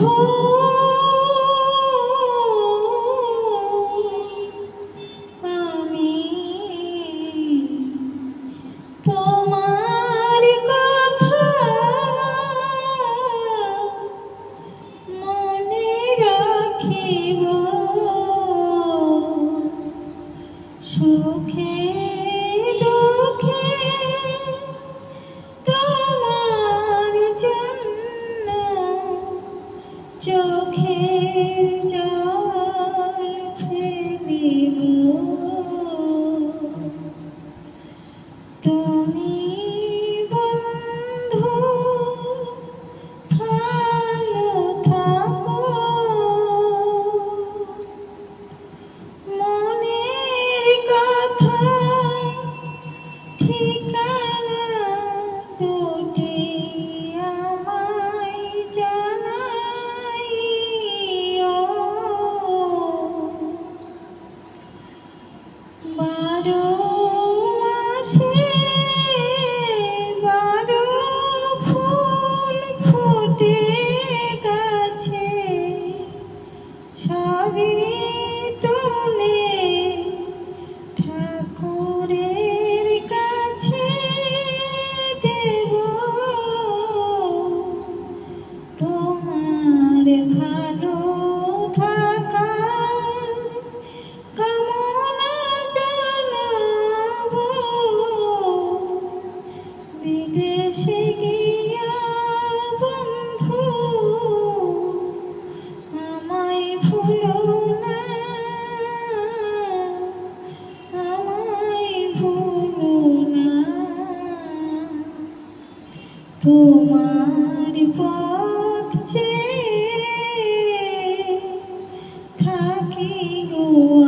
Oh চোখের জল ফেলিব তুমি ভুলো না তোমার পথ চেয়ে থাকি গোয়া